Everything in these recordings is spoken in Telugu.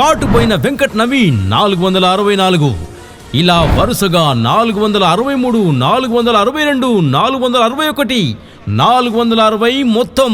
కాటుపోయిన వెంకట్ నవీన్ నాలుగు వందల అరవై నాలుగు ఇలా వరుసగా నాలుగు వందల అరవై మూడు నాలుగు వందల అరవై రెండు నాలుగు వందల అరవై ఒకటి నాలుగు వందల అరవై మొత్తం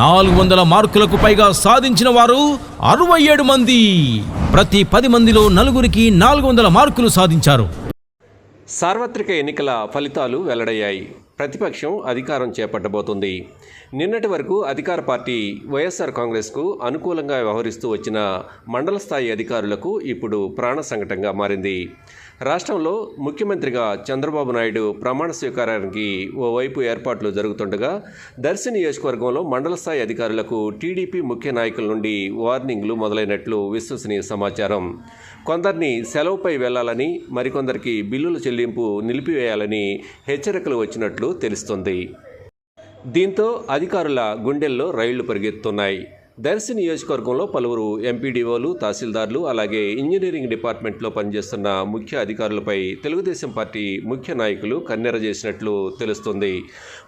నాలుగు వందల మార్కులకు పైగా సాధించిన వారు అరవై ఏడు మంది. ప్రతి పది మందిలో నలుగురికి నాలుగు వందల మార్కులు సాధించారు. సార్వత్రిక ఎన్నికల ఫలితాలు వెల్లడయ్యాయి. ప్రతిపక్షం అధికారం చేపట్టబోతుంది. నిన్నటి వరకు అధికార పార్టీ వైఎస్ఆర్ కాంగ్రెస్కు అనుకూలంగా వ్యవహరిస్తూ వచ్చిన మండల స్థాయి అధికారులకు ఇప్పుడు ప్రాణ సంకటంగా మారింది. రాష్ట్రంలో ముఖ్యమంత్రిగా చంద్రబాబు నాయుడు ప్రమాణ స్వీకారానికి ఓవైపు ఏర్పాట్లు జరుగుతుండగా దర్శి నియోజకవర్గంలో మండల స్థాయి అధికారులకు టీడీపీ ముఖ్య నాయకుల నుండి వార్నింగ్లు మొదలైనట్లు విశ్వసనీయ సమాచారం. కొందరిని సెలవుపై వెళ్ళాలని మరికొందరికి బిల్లుల చెల్లింపు నిలిపివేయాలని హెచ్చరికలు వచ్చినట్లు తెలుస్తోంది. దీంతో అధికారుల గుండెల్లో రైళ్ళు పరిగెత్తున్నాయి దర్శి నియోజకవర్గంలో పలువురు ఎంపీడీఓలు తహసీల్దార్లు అలాగే ఇంజనీరింగ్ డిపార్ట్మెంట్లో పనిచేస్తున్న ముఖ్య అధికారులపై తెలుగుదేశం పార్టీ ముఖ్య నాయకులు కన్నెర చేసినట్లు తెలుస్తుంది.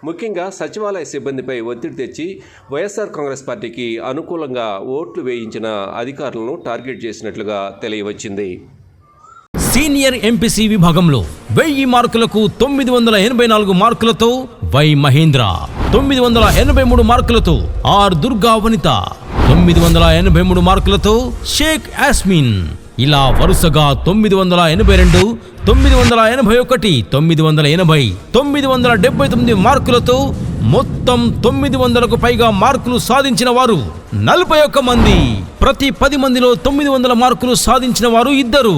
ముఖ్యంగా సచివాలయ సిబ్బందిపై ఒత్తిడి తెచ్చి వైఎస్ఆర్ కాంగ్రెస్ పార్టీకి అనుకూలంగా ఓట్లు వేయించిన అధికారులను టార్గెట్ చేసినట్లుగా తెలియవచ్చింది. సీనియర్ ఎంపీసీ విభాగంలో వెయ్యి మార్కులకు తొమ్మిది వందల ఎనభై నాలుగు మార్కులతో వై మహేంద్ర తొమ్మిది వందల ఎనభై మూడు మార్కులతో ఆర్ దుర్గా వనిత. తొమ్మిది వందల ఎనభై మూడు మార్కులతో షేక్ యాస్మిన్. ఇలా వరుసగా తొమ్మిది వందల ఎనభై రెండు తొమ్మిది వందల ఎనభై ఒకటి తొమ్మిది వందల ఎనభై తొమ్మిది వందల డెబ్బై తొమ్మిది మార్కులతో మొత్తం తొమ్మిది వందలకు పైగా మార్కులు సాధించిన వారు నలభై ఒక్క మంది. ప్రతి పది మందిలో తొమ్మిది వందల మార్కులు సాధించిన వారు ఇద్దరు.